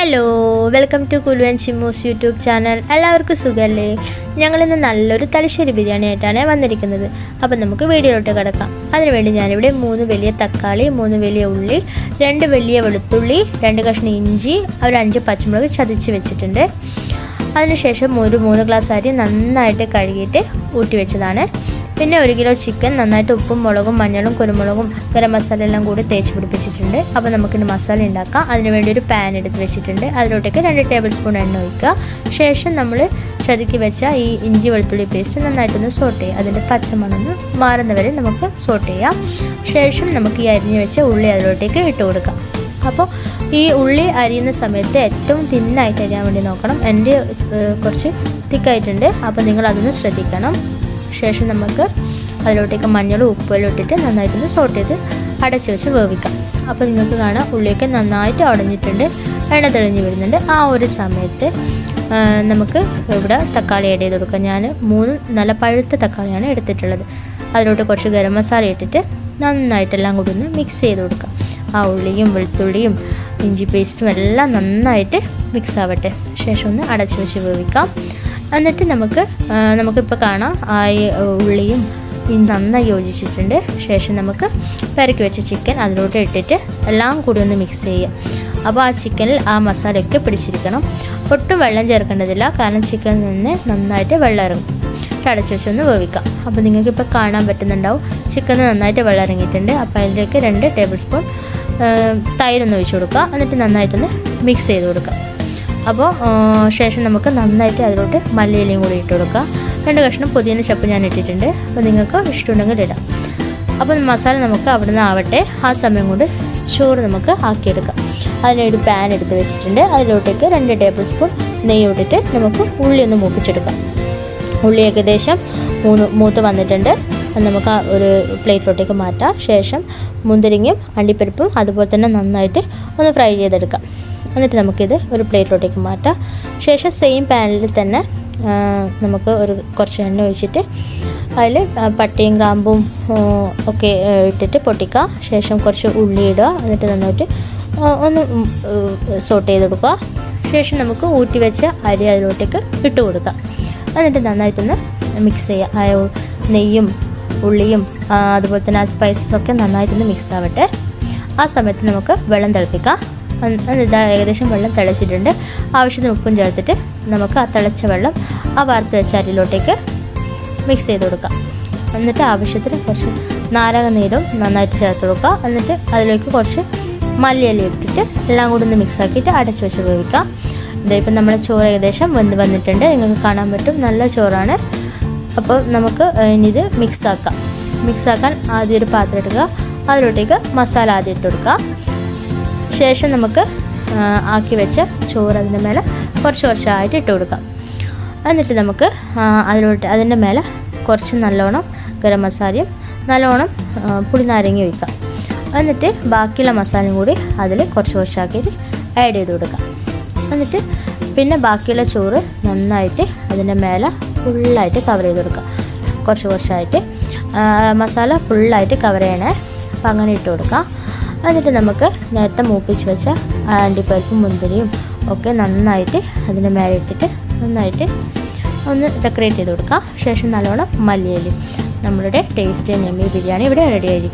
Hello welcome to കുലുവൻ ചിമ്മൂസ് YouTube channel. എല്ലാവർക്കും സുഖമല്ലേ ഞങ്ങളിന്ന് നല്ലൊരു തലശ്ശേരി ബിരിയാണി ആയിട്ടാണ് വന്നിരിക്കുന്നത്. അപ്പം നമുക്ക് വീഡിയോയിലോട്ട് കിടക്കാം. അതിനുവേണ്ടി ഞാനിവിടെ മൂന്ന് വലിയ തക്കാളി മൂന്ന് വലിയ ഉള്ളി രണ്ട് വലിയ വെളുത്തുള്ളി രണ്ട് കഷ്ണം ഇഞ്ചി ഒരു അഞ്ച് പച്ചമുളക് ചതച്ച് വെച്ചിട്ടുണ്ട്. അതിനുശേഷം ഒരു മൂന്ന് ഗ്ലാസ് അരി നന്നായിട്ട് കഴുകിയിട്ട് ഊറ്റി വെച്ചതാണ്. പിന്നെ ഒരു കിലോ ചിക്കൻ നന്നായിട്ട് ഉപ്പും മുളകും മഞ്ഞളും കുരുമുളകും ഗരം മസാല എല്ലാം കൂടി തേച്ച് പിടിപ്പിച്ചിട്ടുണ്ട്. അപ്പോൾ നമുക്കിന്ന് മസാല ഉണ്ടാക്കാം. അതിനുവേണ്ടി ഒരു പാൻ എടുത്ത് വെച്ചിട്ടുണ്ട്. അതിലോട്ടേക്ക് രണ്ട് ടേബിൾ സ്പൂൺ എണ്ണ ഒഴിക്കുക. ശേഷം നമ്മൾ ചതുക്കി വെച്ച ഈ ഇഞ്ചി വെളുത്തുള്ളി പേസ്റ്റ് നന്നായിട്ടൊന്ന് സോട്ട് ചെയ്യുക. അതിന്റെ പച്ചമണൊന്ന് മാറുന്നവരെ നമുക്ക് സോട്ട് ചെയ്യാം. ശേഷം നമുക്ക് ഈ അരിഞ്ഞ് വെച്ച ഉള്ളി അതിലോട്ടേക്ക് ഇട്ട് കൊടുക്കാം. അപ്പോൾ ഈ ഉള്ളി അരിയുന്ന സമയത്ത് ഏറ്റവും തിന്നായിട്ട് അരിയാൻ വേണ്ടി നോക്കണം. എന്റെ കുറച്ച് തിക്കായിട്ടുണ്ട് അപ്പോൾ നിങ്ങൾ അതൊന്ന് ശ്രദ്ധിക്കണം. ശേഷം നമുക്ക് അതിലോട്ടേക്ക് മഞ്ഞളും ഉപ്പെല്ലാം ഇട്ടിട്ട് നന്നായിട്ടൊന്ന് സോട്ട് ചെയ്ത് അടച്ച് വെച്ച് വേവിക്കാം. അപ്പോൾ നിങ്ങൾക്ക് കാണാം ഉള്ളിയൊക്കെ നന്നായിട്ട് ഉടഞ്ഞിട്ടുണ്ട് എണ്ണ തെളിഞ്ഞ് വരുന്നുണ്ട്. ആ ഒരു സമയത്ത് നമുക്ക് ഇവിടെ തക്കാളി ആഡ് ചെയ്ത് കൊടുക്കാം. ഞാൻ മൂന്ന് നല്ല പഴുത്ത തക്കാളിയാണ് എടുത്തിട്ടുള്ളത്. അതിലോട്ട് കുറച്ച് ഗരം മസാല ഇട്ടിട്ട് നന്നായിട്ടെല്ലാം കൂടി ഒന്ന് മിക്സ് ചെയ്ത് കൊടുക്കാം. ആ ഉള്ളിയും വെളുത്തുള്ളിയും ഇഞ്ചി പേസ്റ്റും എല്ലാം നന്നായിട്ട് മിക്സ് ആവട്ടെ. ശേഷം ഒന്ന് അടച്ചു വെച്ച് വേവിക്കാം. എന്നിട്ട് നമുക്ക് നമുക്കിപ്പോൾ കാണാം. ആ ഉള്ളിയും നന്നായി യോജിച്ചിട്ടുണ്ട്. ശേഷം നമുക്ക് പെരക്കി വെച്ച ചിക്കൻ അതിലോട്ട് ഇട്ടിട്ട് എല്ലാം കൂടി ഒന്ന് മിക്സ് ചെയ്യുക അപ്പോൾ ആ ചിക്കനിൽ ആ മസാലയൊക്കെ പിടിച്ചിരിക്കണം. ഒട്ടും വെള്ളം ചേർക്കേണ്ടതില്ല. കാരണം ചിക്കനിൽ നിന്ന് നന്നായിട്ട് വെള്ളം ഇറങ്ങും. അടച്ചു വെച്ചൊന്ന് വേവിക്കാം. അപ്പോൾ നിങ്ങൾക്ക് ഇപ്പോൾ കാണാൻ പറ്റുന്നുണ്ടാവും. ചിക്കന് നന്നായിട്ട് വെള്ളം ഇറങ്ങിയിട്ടുണ്ട്. അപ്പോൾ അതിലേക്ക് രണ്ട് ടേബിൾ സ്പൂൺ തൈരൊന്ന് ഒഴിച്ചു കൊടുക്കുക. എന്നിട്ട് നന്നായിട്ടൊന്ന് മിക്സ് ചെയ്ത് കൊടുക്കുക. അപ്പോൾ ശേഷം നമുക്ക് നന്നായിട്ട് അതിലോട്ട് മല്ലിയിലയും കൂടി ഇട്ട് കൊടുക്കുക രണ്ട് കഷ്ണം പുതിയ ചപ്പ് ഞാൻ ഇട്ടിട്ടുണ്ട്. അപ്പോൾ നിങ്ങൾക്ക് ഇഷ്ടമുണ്ടെങ്കിൽ ഇടാം. അപ്പോൾ മസാല നമുക്ക് അവിടെ നിന്ന് ആവട്ടെ. ആ സമയം കൊണ്ട് ചോറ് നമുക്ക് ആക്കിയെടുക്കാം. അതിനൊരു പാൻ എടുത്ത് വെച്ചിട്ടുണ്ട്. അതിലോട്ടേക്ക് രണ്ട് ടേബിൾ സ്പൂൺ നെയ്യ് ഇട്ടിട്ട് നമുക്ക് ഉള്ളി ഒന്ന് മൂപ്പിച്ചെടുക്കാം. ഉള്ളി ഏകദേശം മൂന്ന് മൂത്ത് വന്നിട്ടുണ്ട്. നമുക്ക് ഒരു പ്ലേറ്റിലോട്ടേക്ക് മാറ്റാം. ശേഷം മുന്തിരിങ്ങയും അണ്ടിപ്പരിപ്പും അതുപോലെ തന്നെ നന്നായിട്ട് ഒന്ന് ഫ്രൈ ചെയ്തെടുക്കാം. എന്നിട്ട് നമുക്കിത് ഒരു പ്ലേറ്റിലോട്ടേക്ക് മാറ്റാം. ശേഷം സെയിം പാനിൽ തന്നെ നമുക്ക് ഒരു കുറച്ച് എണ്ണ ഒഴിച്ചിട്ട് അതിൽ പട്ടയും ഗ്രാമ്പും ഒക്കെ ഇട്ടിട്ട് പൊട്ടിക്കുക ശേഷം കുറച്ച് ഉള്ളി ഇടുക. എന്നിട്ട് നന്നായിട്ട് ഒന്ന് സോട്ട് ചെയ്ത് കൊടുക്കുക ശേഷം നമുക്ക് ഊറ്റി വെച്ച അരി അതിലോട്ടേക്ക് ഇട്ട് കൊടുക്കുക എന്നിട്ട് നന്നായിട്ടൊന്ന് മിക്സ് ചെയ്യുക നെയ്യും ഉള്ളിയും അതുപോലെ തന്നെ ആ സ്പൈസസ് ഒക്കെ നന്നായിട്ടൊന്ന് മിക്സ് ആവട്ടെ. ആ സമയത്ത് നമുക്ക് വെള്ളം തിളപ്പിക്കാം. അന്ന് അത് ഇതാ ഏകദേശം വെള്ളം തിളച്ചിട്ടുണ്ട്. ആവശ്യത്തിന് ഉപ്പും ചേർത്തിട്ട് നമുക്ക് ആ തിളച്ച വെള്ളം ആ വറുത്ത് വെച്ച അരിയിലോട്ടേക്ക് മിക്സ് ചെയ്ത് കൊടുക്കാം. എന്നിട്ട് ആവശ്യത്തിന് കുറച്ച് നാരക നീരും നന്നായിട്ട് ചേർത്ത് കൊടുക്കുക എന്നിട്ട് അതിലേക്ക് കുറച്ച് മല്ലിയില ഇട്ടിട്ട് എല്ലാം കൂടി ഒന്ന് മിക്സാക്കിയിട്ട് അടച്ച് വെച്ച് വേവിക്കാം. ഇതിപ്പോൾ നമ്മുടെ ചോറ് ഏകദേശം വെന്ത് വന്നിട്ടുണ്ട്. നിങ്ങൾക്ക് കാണാൻ പറ്റും നല്ല ചോറാണ്. അപ്പോൾ നമുക്ക് ഇനിയിത് മിക്സാക്കാം മിക്സാക്കാൻ ആദ്യം ഒരു പാത്രം എടുക്കുക അതിലോട്ടേക്ക് മസാല ആദ്യം ഇട്ട് കൊടുക്കുക ശേഷം നമുക്ക് ആക്കി വെച്ച ചോറ് അതിന്റെ മേലെ കുറച്ച് കുറച്ചായിട്ട് ഇട്ട് കൊടുക്കാം. എന്നിട്ട് നമുക്ക് അതിലോട്ട് അതിന്റെ മേലെ കുറച്ച് നല്ലോണം ഗരം മസാലയും നല്ലോണം പുളി പുളിനാരങ്ങ ഒഴിക്കാം. എന്നിട്ട് ബാക്കിയുള്ള മസാലയും കൂടി അതിൽ കുറച്ച് കുറച്ചാക്കിയിട്ട് ആഡ് ചെയ്ത് കൊടുക്കാം. എന്നിട്ട് പിന്നെ ബാക്കിയുള്ള ചോറ് നന്നായിട്ട് അതിന്റെ മേലെ ഫുള്ളായിട്ട് കവർ ചെയ്ത് കൊടുക്കാം. കുറച്ച് കുറച്ചായിട്ട് മസാല ഫുള്ളായിട്ട് കവർ ചെയ്യണേ. അപ്പം അങ്ങനെ ഇട്ട് കൊടുക്കാം. എന്നിട്ട് നമുക്ക് നേരത്തെ മൂപ്പിച്ച് വെച്ച അണ്ടിപ്പരിപ്പും മുന്തിരിയും ഒക്കെ നന്നായിട്ട് അതിന്റെ മേലെ ഇട്ടിട്ട് നന്നായിട്ട് ഒന്ന് ഡെക്കറേറ്റ് ചെയ്ത് കൊടുക്കാം. ശേഷം നല്ലോണം മല്ലിയിലും നമ്മളുടെ ടേസ്റ്റ് നെമ്മി ബിരിയാണി ഇവിടെ റെഡി ആയിരിക്കും.